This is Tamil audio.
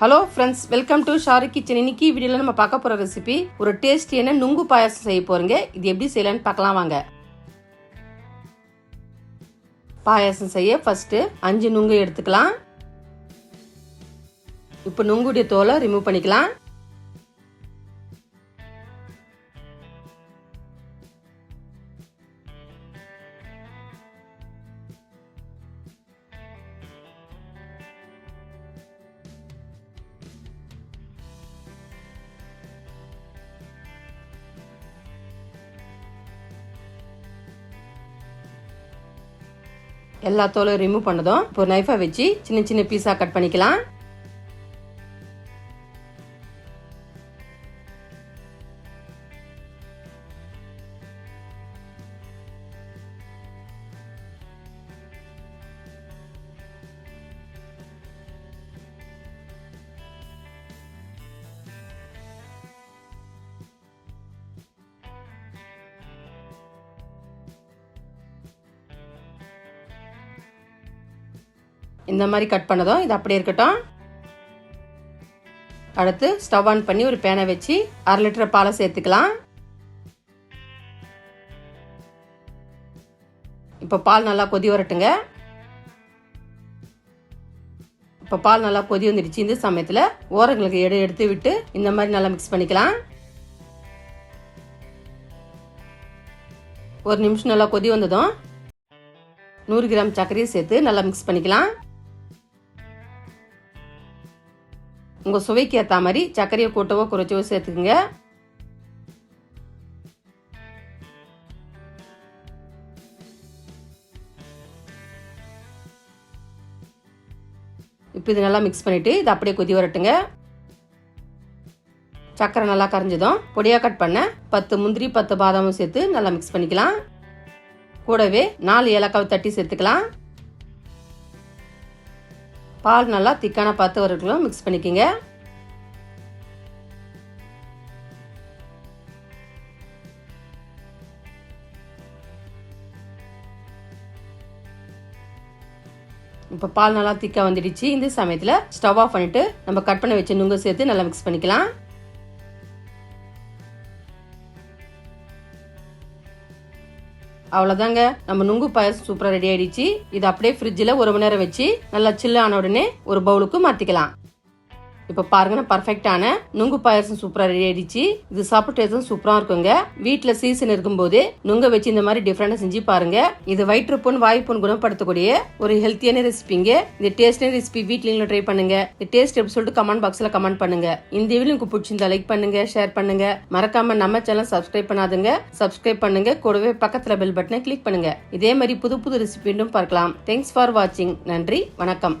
Hello friends welcome to Sharu kitchen இன்னைக்கு வீடியோவில் நம்ம பார்க்க போகிற ரெசிபி ஒரு டேஸ்டியான நுங்கு பாயாசம் செய்ய போறீங்க? இது எப்படி செய்யலாம்னு பார்க்கலாம் வாங்க. பாயாசம் செய்ய ஃபர்ஸ்ட் அஞ்சு நுங்கு எடுத்துக்கலாம். இப்போ நுங்குடைய தோலை ரிமூவ் பண்ணிக்கலாம். எல்லா தோலும் ரிமூவ் பண்ணதும் இப்போ நைஃபை வச்சு சின்ன சின்ன பீஸாக கட் பண்ணிக்கலாம். இந்த மாதிரி கட் பண்ணதும் இது அப்படியே இருக்கட்டும். அடுத்து ஸ்டவ் ஆன் பண்ணி ஒரு பேனை வச்சு அரை லிட்டர் பாலை சேர்த்துக்கலாம். இப்போ பால் நல்லா கொதி வரட்டுங்க. இப்போ பால் நல்லா கொதி வந்துடுச்சு இந்த சமயத்தில் ஓரங்களுக்கு எடு எடுத்து விட்டு இந்த மாதிரி நல்லா மிக்ஸ் பண்ணிக்கலாம். ஒரு நிமிஷம் நல்லா கொதி வந்ததும் நூறு கிராம் சர்க்கரையும் சேர்த்து நல்லா மிக்ஸ் பண்ணிக்கலாம். உங்கள் சுவைக்கு ஏற்ற மாதிரி சர்க்கரையை கூட்டவோ குறைச்சவோ சேர்த்துக்குங்க. இப்போ இது நல்லா மிக்ஸ் பண்ணிவிட்டு இது அப்படியே கொதி வரட்டுங்க. சர்க்கரை நல்லா கரைஞ்சதும் பொடியாக கட் பண்ண பத்து முந்திரி பத்து பாதாமும் சேர்த்து நல்லா மிக்ஸ் பண்ணிக்கலாம். கூடவே நாலு ஏலக்காய் தட்டி சேர்த்துக்கலாம். பால் நல்லா திக்கான பத்து கிலோ மிக்ஸ் பண்ணிக்கோங்க. இப்போ பால் நல்லா திக்காக வந்துடுச்சு. இந்த சமயத்தில் ஸ்டவ் ஆஃப் பண்ணிட்டு நம்ம கட் பண்ணி வச்ச நுங்கு சேர்த்து நல்லா மிக்ஸ் பண்ணிக்கலாம். அவ்வளோதாங்க நம்ம நுங்கு பாயசம் சூப்பராக ரெடி ஆயிடுச்சு. இது அப்படியே ஃப்ரிட்ஜில் ஒரு மணி நேரம் வச்சு நல்லா சில்லு ஆன உடனே ஒரு பவுலுக்கு மாற்றிக்கலாம் இப்போ பாருங்க பர்ஃபெக்டான நுங்கு பாயசம் சூப்பராக ரெடி ஆயிடுச்சு. இது சாப்பிட்டு டேஸ்டும் சூப்பராக இருக்குங்க. வீட்டில் சீசன் இருக்கும்போது நுங்க வச்சு இந்த மாதிரி டிஃப்ரெண்டாக செஞ்சு பாருங்க. இது வயிற்றுப்புண் வாய்ப்புண் குணப்படுத்தக்கூடிய ஒரு ஹெல்த்தியான ரெசிபிங்க இந்த டேஸ்டான ரெசிபி வீட்லயும் ட்ரை பண்ணுங்க. இந்த டேஸ்ட் எப்படி சொல்லிட்டு கமெண்ட் பாக்ஸில் கமெண்ட் பண்ணுங்க. இந்த வீடியோ உங்களுக்கு பிடிச்சிருந்தா லைக் பண்ணுங்க ஷேர் பண்ணுங்க. மறக்காம நம்ம சேனல் சப்ஸ்கிரைப் பண்ணாதுங்க. சப்ஸ்கிரைப் பண்ணுங்க. கூடவே பக்கத்தில் பெல் பட்டனை கிளிக் பண்ணுங்க. இதே மாதிரி புது புது ரெசிபி பார்க்கலாம். தேங்க்ஸ் ஃபார் வாட்சிங் நன்றி வணக்கம்.